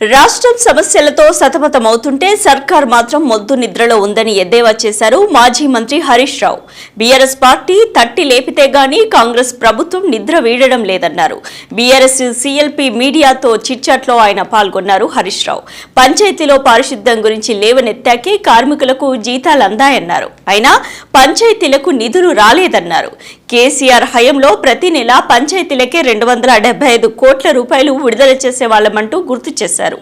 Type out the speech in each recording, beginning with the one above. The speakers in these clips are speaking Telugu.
రాష్ట్రం సమస్యలతో సతమతమవుతుంటే సర్కార్ మాత్రం మొద్దు నిద్రలో ఉందని ఎద్దేవా చేశారు మాజీ మంత్రి హరీష్ రావు. బీఆర్ఎస్ పార్టీ తట్టి లేపితే గాని కాంగ్రెస్ ప్రభుత్వం నిద్ర వీడడం లేదన్నారు. బీఆర్ఎస్ సీఎల్పీ మీడియాతో చిట్చాట్లో ఆయన పాల్గొన్నారు హరీష్ రావు. పంచాయతీలో పారిశుద్ధ్యం గురించి లేవనెత్తాకే కార్మికులకు జీతాలు అందాయన్నారు. అయినా పంచాయతీలకు నిధులు రాలేదన్నారు. కేసీఆర్ హయంలో ప్రతి నెల పంచాయతీలకే రెండు వందల డెబ్బై ఐదు కోట్ల రూపాయలు విడుదల చేసే వాళ్ళమంటూ గుర్తు చేశారు.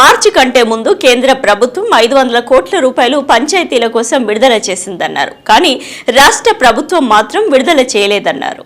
మార్చి కంటే ముందు కేంద్ర ప్రభుత్వం ఐదు వందల కోట్ల రూపాయలు పంచాయతీల కోసం విడుదల చేసిందన్నారు. కానీ రాష్ట్ర ప్రభుత్వం మాత్రం విడుదల చేయలేదన్నారు.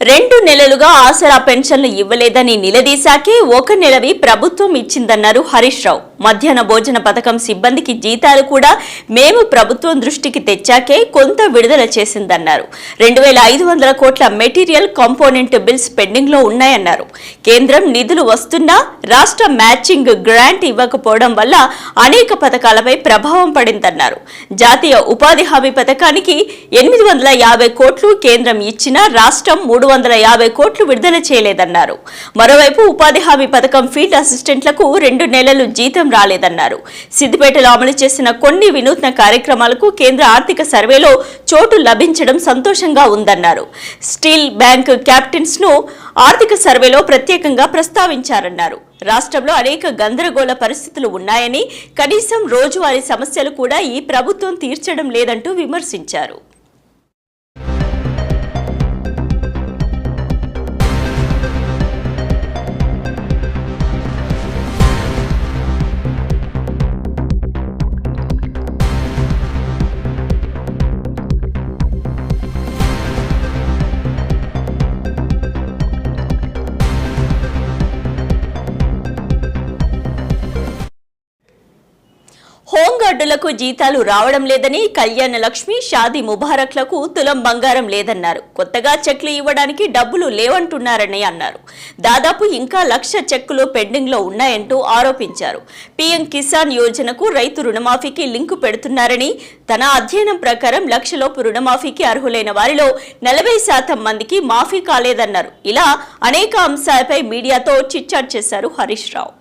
రెండు నెలలుగా ఆసరా పెన్షన్లు ఇవ్వలేదని నిలదీశాకే ఒక నెలవి ప్రభుత్వం ఇచ్చిందన్నారు హరీష్ రావు. మధ్యాహ్న భోజన పథకం సిబ్బందికి జీతాలు కూడా మేము ప్రభుత్వం దృష్టికి తెచ్చాకే కొంత విడుదల చేసిందన్నారు. రెండు వేల ఐదు వందల కోట్ల మెటీరియల్ కాంపోనెంట్ బిల్స్ పెండింగ్లో ఉన్నాయన్నారు. కేంద్రం నిధులు వస్తున్నా రాష్ట్ర మ్యాచింగ్ గ్రాంట్ ఇవ్వకపోవడం వల్ల అనేక పథకాలపై ప్రభావం పడిందన్నారు. జాతీయ ఉపాధి హామీ పథకానికి ఎనిమిది వందల యాభై కోట్లు కేంద్రం ఇచ్చినా రాష్ట్రం మూడు వందల యాభై కోట్లు విడుదల చేయలేదన్నారు. మరోవైపు ఉపాధి హామీ పథకం ఫీల్డ్ అసిస్టెంట్లకు రెండు నెలలు జీతం రాలేదన్నారు. సిద్దిపేటలో అమలు చేసిన కొన్ని వినూత్న కార్యక్రమాలకు కేంద్ర ఆర్థిక సర్వేలో చోటు లభించడం సంతోషంగా ఉందన్నారు. స్టీల్ బ్యాంక్ క్యాప్టెన్స్ను ఆర్థిక సర్వేలో ప్రత్యేకంగా ప్రస్తావించారన్నారు. రాష్ట్రంలో అనేక గందరగోళ పరిస్థితులు ఉన్నాయని కనీసం రోజువారీ సమస్యలు కూడా ఈ ప్రభుత్వం తీర్చడం లేదంటూ విమర్శించారు. హోంగార్డులకు జీతాలు రావడం లేదని కళ్యాణ లక్ష్మి షాదీ ముబారక్లకు తులం బంగారం లేదన్నారు. కొత్తగా చెక్లు ఇవ్వడానికి డబ్బులు లేవంటున్నారని అన్నారు. దాదాపు ఇంకా లక్ష చెక్కులు పెండింగ్లో ఉన్నాయంటూ ఆరోపించారు. పీఎం కిసాన్ యోజనకు రైతు రుణమాఫీకి లింకు పెడుతున్నారని తన అధ్యయనం ప్రకారం లక్షలోపు రుణమాఫీకి అర్హులైన వారిలో నలభై శాతం మందికి మాఫీ కాలేదన్నారు. ఇలా అనేక అంశాలపై మీడియాతో చిట్చాట్ చేశారు హరీష్ రావు.